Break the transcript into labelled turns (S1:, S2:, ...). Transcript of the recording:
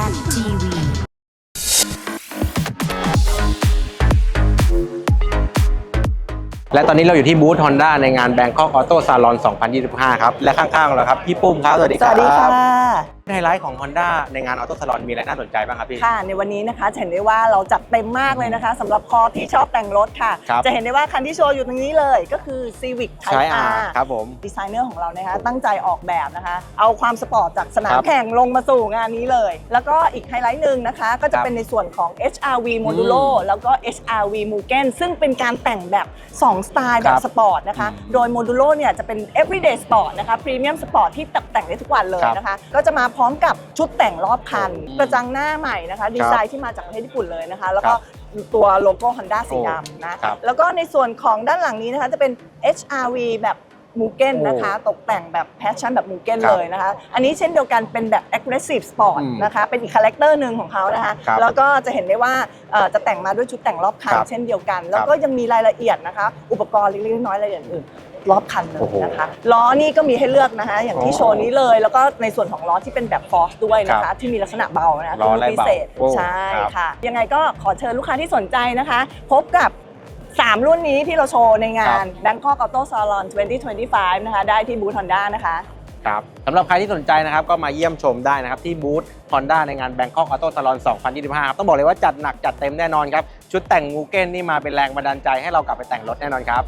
S1: Present TV
S2: และตอนนี้เราอยู่ที่บูธ Honda ในงาน Bangkok Auto Salon 2025 ครับ และข้างๆเราครับ พี่ปุ้มครับ สวัสดี
S3: ส
S2: ครับ
S3: วัสดีค่ะ
S2: ไฮไลท์ของ Honda ในงาน Auto Salon มีอะไรน่าสนใจบ้างครับพี่
S3: ค่ะ ในวันนี้นะคะจะเห็นได้ว่าเราจัดเต็มมากเลยนะคะสำหรับคอที่ชอบแต่งรถค่ะ
S2: ครับ
S3: จะเห็นได้ว่าคันที่โชว์อยู่ตรงนี้เลยก็คือ Civic
S2: ใช้
S3: Type
S2: R
S3: R
S2: ครับผม
S3: ดีไซเนอร์ของเรานะคะตั้งใจออกแบบนะคะ เอาความสปอร์ตจากสนา
S2: ค
S3: ม
S2: รับ
S3: แข่งลงมาสู่งานนี้เลย แล้วก็อีกไฮไลท์หนึ่งนะคะ ก็จะ
S2: ครับ
S3: เป็นในส่วนของ HRV Modulo แล้วก็ HRV Mugen ซึ่งเป็นการแต่งแบบ 2 สไตล์แบ
S2: ครับบ
S3: สปอร์ตนะคะ
S2: อืม
S3: โดย Modulo เนี่ยจะเป็น everyday sport นะคะ premium sport ที่แต่งได้ทุกวันเลย
S2: ครับ
S3: นะคะ ก็จะมาพร้อมกับชุดแต่งรอบคัน
S2: อืม
S3: กระจังหน้าใหม่นะคะ ดีไซน์ที่มาจากประเทศญี่ปุ่นเลยนะคะ แล้วก็
S2: ครับ
S3: ตัวโลโก้ Honda สีดำนะ
S2: ครับ
S3: แล้วก็ในส่วนของด้านหลังนี้นะคะจะเป็น HRV แบบ มูเก้น
S2: โอ้
S3: นะคะ ตกแต่งแบบแพชชั่นแบบมูเก้น
S2: ครับ
S3: เลยนะคะ อันนี้เช่นเดียวกันเป็นแบบ aggressive sport
S2: อืม
S3: นะคะ เป็นอีกคาแรคเตอร์หนึ่งของเขานะคะ
S2: ครับ
S3: แล้วก็จะเห็นได้ว่าเอ่อจะแต่งมาด้วยชุดแต่งรอบคัน
S2: ครับ
S3: เช่นเดียวกัน แล้วก็ยังมีรายละเอียดนะคะ อุปกรณ์เล็กๆน้อยๆรายละเอียดอื่นรอบคันเล
S2: โอ้
S3: ย
S2: โห
S3: นะคะล้อนี่ก็มีให้เลือกนะคะ อย่างที่
S2: อ๋อ
S3: โชว์นี้เลย แล้วก็ในส่วนของล้อที่เป็นแบบฟอร์สด้วยนะ
S2: ครั
S3: คะ
S2: บ
S3: ที่มีลักษณะเบานะคะ
S2: ล้อไล่
S3: พิ
S2: เบา
S3: เศษ
S2: โอ้
S3: ใช่
S2: ครับ
S3: ค่ะ ยังไงก็ขอเชิญลูกค้าที่สนใจนะคะ พบกับ 3 รุ่นนี้ที่เราโชว์ในงาน Bangkok Auto Salon 2025 นะคะ ได้ที่บูธ Honda นะคะ
S2: ครับสำหรับใครที่สนใจนะครับก็มาเยี่ยมชมได้นะครับ ที่บูธ Honda ในงาน Bangkok Auto Salon 2025 ครับ ต้องบอกเลยว่าจัดหนักจัดเต็มแน่นอนครับ ชุดแต่งมูเก้นนี่มาเป็นแรงบันดาลใจให้เรากลับไปแต่งรถแน่นอนครับ